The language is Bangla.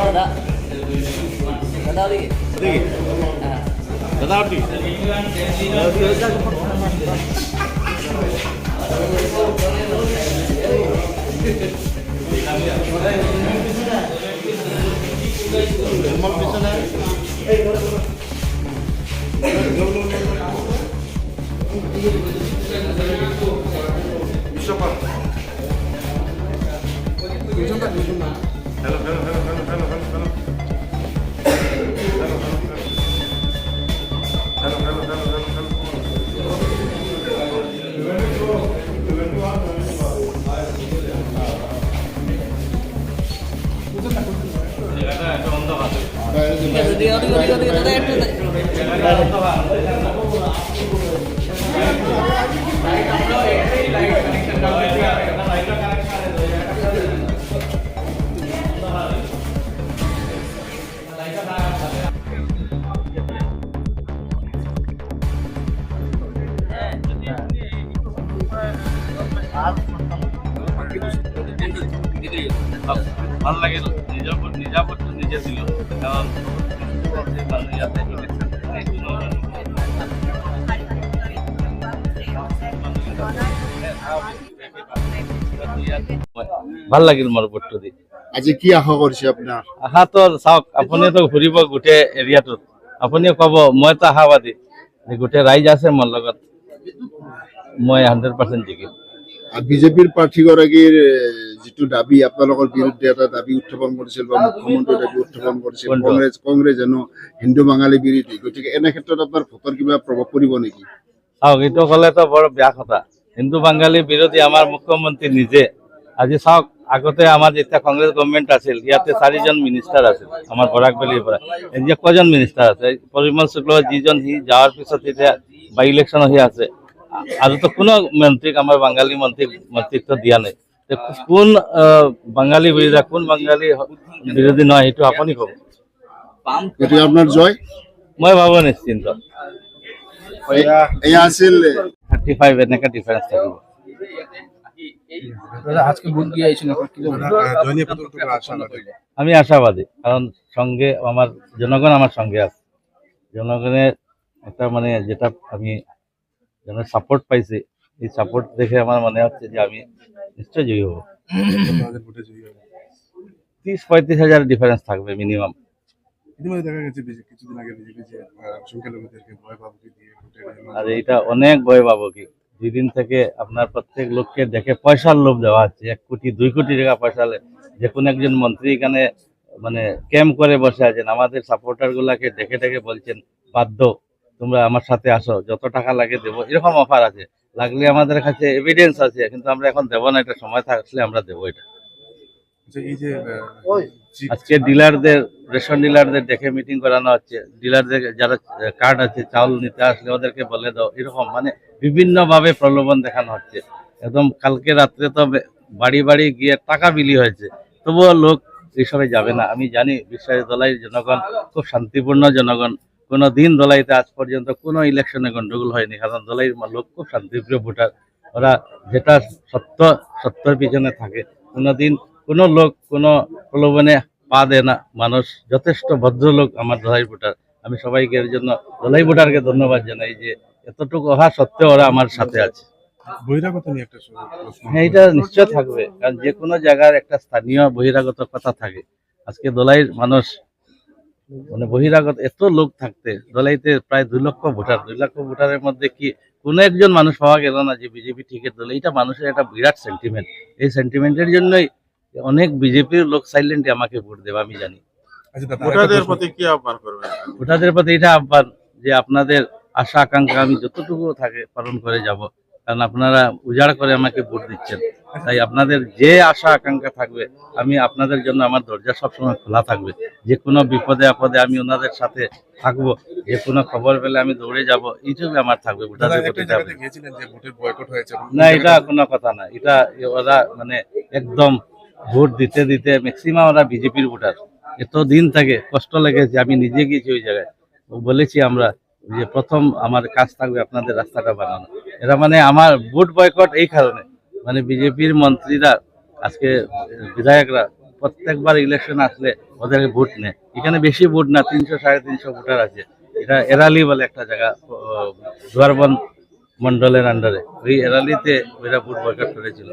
দাদা দাদা ওদিকে ওদিকে দাদা ওদিকে আমার পিছনে এই ভাল লাগিল নিজৰ নিজৰ দিলোঁ কাৰণ ভালো লাগিল মোৰ বস্তু দি। আজি কি আশা কৰিছে আপোনাৰ? আশাটো চাওক আপুনিতো ঘূৰিব গোটেই এৰিয়াটোত। আপুনিও ক'ব মইতো আশাবাদী। যে গোটেই ৰাইজ আছে মোৰ লগত। মই হাণ্ড্ৰেড পাৰ্চেণ্ট জিকিম। বিজেপিৰ প্ৰাৰ্থীগৰাকীৰ যিটো দাবি আপোনালোকৰ বিৰুদ্ধে এটা দাবি উত্থাপন কৰিছিল বা মুখ্যমন্ত্ৰীয়ে দাবি উত্থাপন কৰিছিল? কংগ্ৰেছ কংগ্ৰেছ হেনো হিন্দু বাঙালী বিৰোধী। গতিকে এনে ক্ষেত্ৰত আপোনাৰ ভোটৰ কিবা প্ৰভাৱ পৰিব নেকি? চাওক এইটো ক'লেতো বৰ বেয়া কথা। হিন্দু বাঙালী বিৰোধী আমাৰ মুখ্যমন্ত্ৰী নিজে। আজি চাওক আগতে আমাৰ যেতিয়া কংগ্ৰেছ গভৰ্ণমেণ্ট আছিল ইয়াতে চাৰিজন মিনিষ্টাৰ আছিল আমাৰ বৰাকবেলিৰ পৰা। এতিয়া কজন মিনিষ্টাৰ আছে? পৰিমল শুক্ল যিজন সি যোৱাৰ পিছত এতিয়া বাই ইলেকশ্যন হৈ আছে। আৰুতো কোনো মন্ত্ৰীক আমাৰ বাঙালী মন্ত্ৰীক মন্ত্ৰীত্ব দিয়া নাই। কোন আহ, বাঙালী বিৰোধী কোন বাঙালী বিৰোধী নহয় সেইটো আপুনি ক'ব আপোনাৰ জয়? মই ভাবো নিশ্চিন্ত। এয়া- এয়া আছিল এ, থাৰ্টি ফাইভ এনেকৈ ডিফাৰেঞ্চ থাকিব। আমি আশাবাদী কারণ সঙ্গে আমার জনগণ আমার সঙ্গে আছে। জনগণের একটা মানে যেটা আমি সাপোর্ট পাইছি এই সাপোর্ট দেখে আমার মনে হচ্ছে যে আমি নিশ্চয় জয়ী হব। তিরিশ পঁয়ত্রিশ হাজার ডিফারেন্স থাকবে মিনিমাম ইতিমধ্যে দেখা গেছে কিছুদিন আগে বিজেপি যে সংখ্যালঘুদেরকে ভয় দিয়ে আর এইটা অনেক ভয় পাবো কি দুদিন থেকে আপনার প্রত্যেক লোককে দেখে পয়সার লোভ দেওয়া হচ্ছে। এক কোটি দুই কোটি টাকা পয়সা যে কোনো একজন মন্ত্রী এখানে মানে ক্যাম্প করে বসে আছেন। আমাদের সাপোর্টার গুলাকে দেখে দেখে বলছেন বাধ্য তোমরা আমার সাথে আসো যত টাকা লাগে দেবো। এরকম অফার আছে। লাগলে আমাদের কাছে এভিডেন্স আছে কিন্তু আমরা এখন দেবো না এটা সময় থাকলে আমরা দেবো এটা। জি- আজকে ডিলারদের রেশন ডিলারদের দেখে মিটিং করানো হচ্ছে ডিলারদের যারা কার্ড আছে চাউল নিতে আসলে ওদেরকে বলে দাও এরকম মানে বিভিন্ন ভাবে প্রলোভন দেখানো হচ্ছে। একদম কালকে রাত্রে তো বাড়ি বাড়ি গিয়ে টাকা বিলি হয়েছে তবুও লোক এসবে যাবে না। আমি জানি বিশ্বাস দলাই জনগণ খুব শান্তিপূর্ণ জনগণ কোনো দিন দলাইতে আজ পর্যন্ত কোনো ইলেকশনে গন্ডগোল হয়নি। কারণ দলাইয়ের লোক খুব শান্তিপ্রিয় ভোটার। ওরা যেটা সত্য সত্যের পিছনে থাকে। কোনোদিন কোনো লোক কোনো প্রলোভনে পা দেয় না। মানুষ যথেষ্ট ভদ্রলোক আমার দলাই ভোটার। আমি সবাইকে এর জন্য দলাই ভোটারকে ধন্যবাদ জানাই যে এতটুকু অহা সত্ত্বেও ওরা আমার সাথে আছে। বহিরাগত নিয়ে একটা প্রশ্ন হ্যাঁ এটা নিশ্চয় থাকবে। কারণ যে কোনো জায়গার একটা স্থানীয় বহিরাগত কথা থাকে। আজকে দলাইয়ের মানুষ মানে বহিরাগত এত লোক থাকতে দলাইতে প্রায় দুই লক্ষ ভোটার দুই লক্ষ ভোটারের মধ্যে কি কোন একজন মানুষ পাওয়া গেল না যে বিজেপি টিকিট দলে? এটা মানুষের একটা বিরাট সেন্টিমেন্ট এই সেন্টিমেন্টের জন্যই অনেক বিজেপির লোক সাইলেন্টে আমাকে ভোট দেবে আমি জানি। আচ্ছা ভোটারদের প্রতি কি আহ্বান করবেন? ভোটারদের প্রতি এটা আহ্বান যে আপনাদের আশা আকাঙ্ক্ষা আমি যতটুকু থাকে পালন করে যাব কারণ আপনারা উজাড় করে আমাকে ভোট দিচ্ছেন। তাই আপনাদের যে আশা আকাঙ্ক্ষা থাকবে আমি আপনাদের জন্য আমার দরজা সবসময় খোলা থাকবে। যে কোনো বিপদে আপদে আমি ওনাদের সাথে থাকব যে কোনো খবর পেলে আমি দৌড়ে যাব এইটুকু আমার থাকবে এটা না এটা কোনো কথা না এটা ওরা মানে একদম ভোট দিতে দিতে ম্যাক্সিমাম ওরা বিজেপির ভোটার। এত দিন থাকে কষ্ট লেগেছে আমি নিজে গিয়েছি ওই জায়গায়। ও বলেছি আমরা যে প্রথম আমার কাজ থাকবে আপনাদের রাস্তাটা বানানো। এরা মানে আমার ভোট বয়কট এই কারণে। মানে বিজেপির মন্ত্রীরা, আজকে বিধায়করা, প্রত্যেকবার ইলেকশন আসলে ওদের ভোট নেয়। এখানে বেশি ভোট না, তিনশো, সাড়ে তিনশো ভোটার আছে। এটা এরালি বলে একটা জায়গা দুয়ারবন মন্ডলের আন্ডারে ওই এরালিতে ওরা ভোট বয়কট করেছিল।